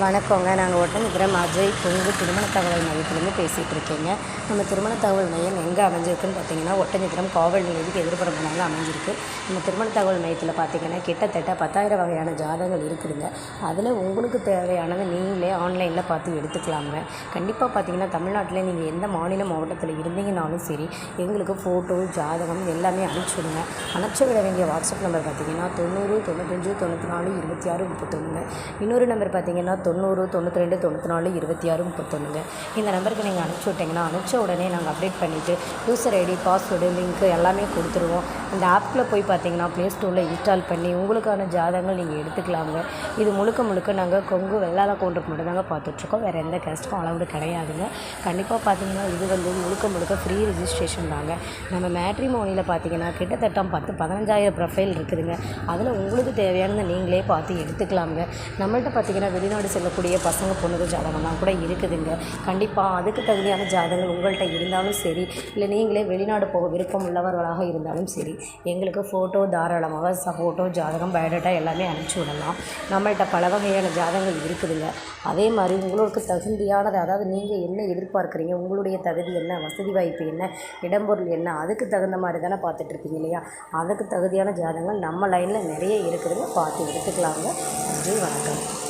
வணக்கங்க. நாங்கள் ஒட்டன்குரம் அஜய். கொங்கு திருமண தகவல் மையத்துலேருந்து பேசிகிட்டு இருக்கேங்க. நம்ம திருமண தகவல் மையம் எங்கே அமைஞ்சிருக்குன்னு பார்த்தீங்கன்னா ஒட்டஞ்சத்திரம் காவல் நிலையத்துக்கு எதிர்ப்புறம் அமைஞ்சிருக்கு. நம்ம திருமண தகவல் மையத்தில் பார்த்தீங்கன்னா கிட்டத்தட்ட பத்தாயிரம் வகையான ஜாதகங்கள் இருக்குதுங்க. அதில் உங்களுக்கு தேவையானதை நீங்களே ஆன்லைனில் பார்த்து எடுத்துக்கலாங்க. கண்டிப்பாக பார்த்தீங்கன்னா தமிழ்நாட்டில் நீங்கள் எந்த மாநில மாவட்டத்தில் இருந்தீங்கனாலும் சரி எங்களுக்கு ஃபோட்டோ ஜாதகம் எல்லாமே அனுப்பிச்சி விடுங்க விட வேண்டிய வாட்ஸ்அப் நம்பர் பார்த்தீங்கன்னா தொண்ணூறு தொண்ணூத்தஞ்சு தொண்ணூற்றி நாலு இருபத்தி ஆறு முப்பத்தொன்றுங்க இன்னொரு நம்பர் பார்த்தீங்கன்னா தொண்ணூறு தொண்ணூற்றி ரெண்டு தொண்ணூற்றி நாலு இருபத்தி ஆறு முப்பத்தொன்றுங்க இந்த நம்பருக்கு நீங்கள் அனுப்பிச்சி விட்டிங்கன்னா அனுப்பிச்ச உடனே நாங்கள் அப்டேட் பண்ணிவிட்டு யூசர் ஐடி பாஸ்வேர்டு லிங்க்கு எல்லாமே கொடுத்துருவோம். அந்த ஆப்பில் போய் பார்த்தீங்கன்னா ப்ளே ஸ்டோரில் இன்ஸ்டால் பண்ணி உங்களுக்கான ஜாதகங்கள் நீங்கள் எடுத்துக்கலாங்க. இது முழுக்க முழுக்க நாங்கள் கொங்கு வெள்ளாள கவுண்டருக்கு மட்டும் தாங்க பார்த்துட்ருக்கோம் வேறு எந்த கேஸ்ட்டுக்கும் அளவுடு கிடையாதுங்க. கண்டிப்பாக பார்த்தீங்கன்னா இது வந்து முழுக்க முழுக்க ஃப்ரீ ரிஜிஸ்ட்ரேஷன் தாங்க. நம்ம மேட்ரிமோனியில் பார்த்தீங்கன்னா கிட்டத்தட்ட பத்து பதினஞ்சாயிரம் ப்ரொஃபைல் இருக்குதுங்க. அதில் உங்களுக்கு தேவையானதை நீங்களே பார்த்து எடுத்துக்கலாமுங்க நம்மள்ட்ட பார்த்தீங்கன்னா வெளிநாடு செல்லக்கூடிய பசங்க பொண்ணுங்க ஜாதகம்லாம் கூட இருக்குதுங்க. கண்டிப்பாக அதுக்கு தகுதியான ஜாதகங்கள் உங்கள்கிட்ட இருந்தாலும் சரி இல்லை நீங்களே வெளிநாடு போக விருப்பம் உள்ளவர்களாக இருந்தாலும் சரி எங்களுக்கு ஃபோட்டோ தாராளமாக ஃபோட்டோ ஜாதகம் பயோடேட்டா எல்லாமே அனுப்பிச்சி விடலாம். நம்மள்கிட்ட பல வகையான ஜாதகங்கள் இருக்குதுங்க. அதே மாதிரி உங்களுக்கு தகுதியானது அதாவது நீங்கள் என்ன எதிர்பார்க்குறீங்க உங்களுடைய தகுதி என்ன வசதி வாய்ப்பு என்ன இடம்பொருள் என்ன அதுக்கு தகுந்த மாதிரி தானே பார்த்துட்ருப்பீங்க இல்லையா? அதுக்கு தகுதியான ஜாதகங்கள் நம்ம லைனில் நிறைய இருக்குதுங்க. பார்த்து எடுத்துக்கலாங்க. நன்றி வணக்கம்.